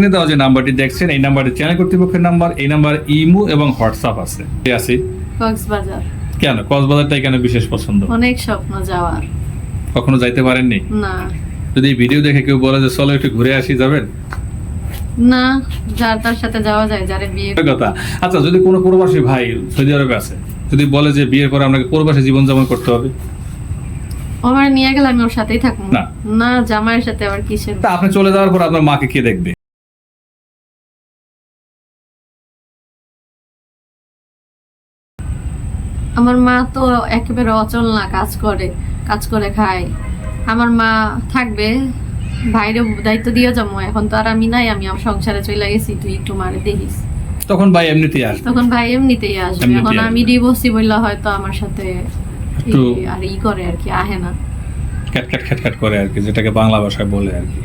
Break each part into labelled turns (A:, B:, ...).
A: স্ক্রিনে দেওয়া যে নাম্বারটি দেখছেন এই নাম্বারটি চ্যানেল কর্তৃপক্ষের নাম্বার এই নাম্বার ইমো এবং হোয়াটসঅ্যাপ আছে। আছে?
B: কক্সবাজার।
A: কেন? কক্সবাজারটাই কেন বিশেষ পছন্দ?
B: অনেক স্বপ্ন যাওয়ার।
A: কখনো যাইতে পারেননি?
B: না।
A: যদি ভিডিও দেখে কেউ বলে যে চলো একটু ঘুরে আসি যাবেন?
B: না যার তার সাথে যাওয়া যায় যারে বিয়ে
A: কথা। আচ্ছা যদি কোনো প্রবাসী ভাই সৌদি আরবে আছে যদি বলে যে বিয়ের পরে আপনাকে প্রবাসী জীবনযাপন করতে হবে?
B: আমার নিয়ে গেলে আমি ওর সাথেই থাকব।
A: না।
B: না জামাইয়ের সাথে আবার কিসের?
A: আপনি চলে যাওয়ার পর আপনার মাকে কে দেখবে?
B: আমার মা তো একেবারে অচল না কাজ করে কাজ করে খায়। আমার মা থাকবে ভাইরে দায়িত্ব দিয়ে যাব এখন তো আর আমি নাই আমি আমার সংসারে চলে গেছি তুই একটু মারে দেখিস।
A: তখন ভাই এমনিতেই আসবে।
B: তখন ভাই এমনিতেই আসবে এখন। আমি ডিভোর্সি বললে হয়তো আমার সাথে আর ই করে আর কি আহে না।
A: খ্যাটখ্যাট খ্যাটখ্যাট করে আর কি যেটাকে বাংলা ভাষায় বলে আর কি।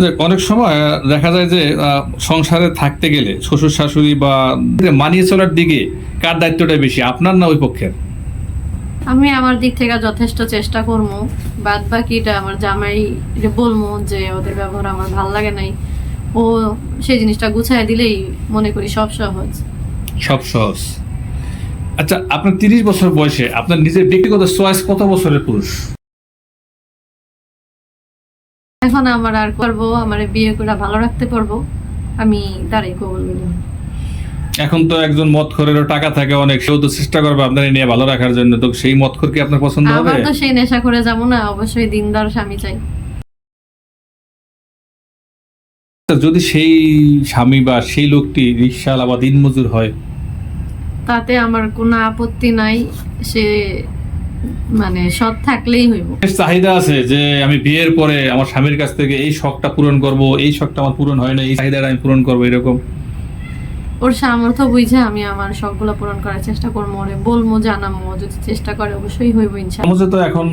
A: যে অনেক সময় দেখা যায় যে সংসারে থাকতে গেলে শ্বশুর শাশুড়ি বা মানিয়ে চলার দিকে কার দায়িত্বটা বেশি আপনার না ওই পক্ষের?
B: আমি আমার দিক থেকে যথেষ্ট চেষ্টা করব। বাদ বাকিটা আমার জামাই বলব যে ওদের ব্যবহার আমার ভালো লাগে নাই। ও সেই জিনিসটা গুছাই দিলেই মনে করি সব সহজ।
A: সব সহজ। আচ্ছা আপনার তিরিশ বছর বয়সে আপনার নিজের ব্যক্তিগত চয়েস কত বছরের পুরুষ?
B: এখন আমার আর করব আমার বিয়ে করে ভালো রাখতে পারব। আমি তারাই কবল
A: এখন তো একজন মদখোরেরও টাকা থাকে অনেক সেও তো চেষ্টা করবে আপনার নিয়ে ভালো রাখার জন্য। তো সেই মদখোর কি আপনার পছন্দ হবে?
B: আমার তো সেই নেশা করে যাব না অবশ্যই দিনদার স্বামী চাই।
A: যদি সেই স্বামী বা সেই লোকটি রিক্সাওয়ালা বা দিনমজুর হয়?
B: তাতে আমার কোনো আপত্তি নাই সে মানে সৎ থাকলেই হইব।
A: চাহিদা আছে যে আমি বিয়ের পরে আমার স্বামীর কাছ থেকে এই শখটা পূরণ করব এই শখটা আমার পূরণ হয় না এই চাহিদাটা আমি পূরণ করব এরকম।
B: ওর সামর্থ্য বুঝে আমি আমার পূরণ করার চেষ্টা করব ওরে বলব যদি চেষ্টা করে অবশ্যই হইব ইনশাল্লাহ
A: সমাজে তো এখন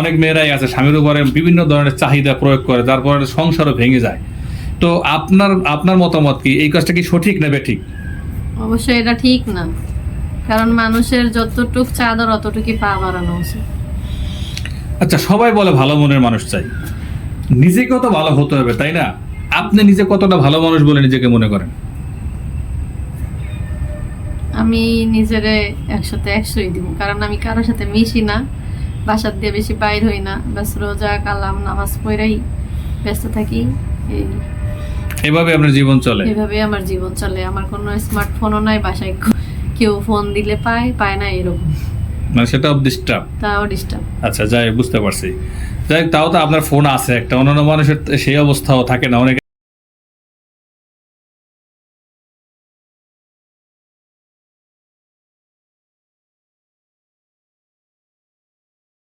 A: অনেক মেয়েরাই আছে স্বামীর উপরে বিভিন্ন ধরনের চাহিদা প্রয়োগ করে তারপরে সংসারও ভেঙে যায়। তো আপনার আপনার মতামত কি? এই কাজটা কি সঠিক না বেঠিক?
B: অবশ্যই এটা ঠিক না। কারণ মানুষের যতটুক চাদর অতটুকুই পা বাড়ানো উচিত।
A: আচ্ছা সবাই বলে ভালো মনের মানুষ চাই। নিজেকেও তো ভালো হতে হবে তাই না? আপনি নিজে কতটা ভালো মানুষ বলে নিজেকে মনে করেন?
B: আমি নিজেরে একসাথে একশোই দিব কারণ আমি কারোর সাথে মিশি না বাসার দিয়ে বেশি বাইর হই না ব্যাস রোজা কালাম নামাজ পড়াই ব্যস্ত থাকি এই
A: এভাবে আপনার জীবন চলে?
B: এভাবে আমার জীবন চলে আমার কোনো স্মার্টফোনও নাই বাসায় কেউ ফোন দিলে পায় পায় না এরকম।
A: মানে সেটা ডিস্টার্ব
B: তাও ডিস্টার্ব
A: আচ্ছা যাই বুঝতে পারছি। যাই তাও তো আপনার ফোন আছে একটা। অন্যান্য মানুষের সেই অবস্থাও থাকে না। অনেকে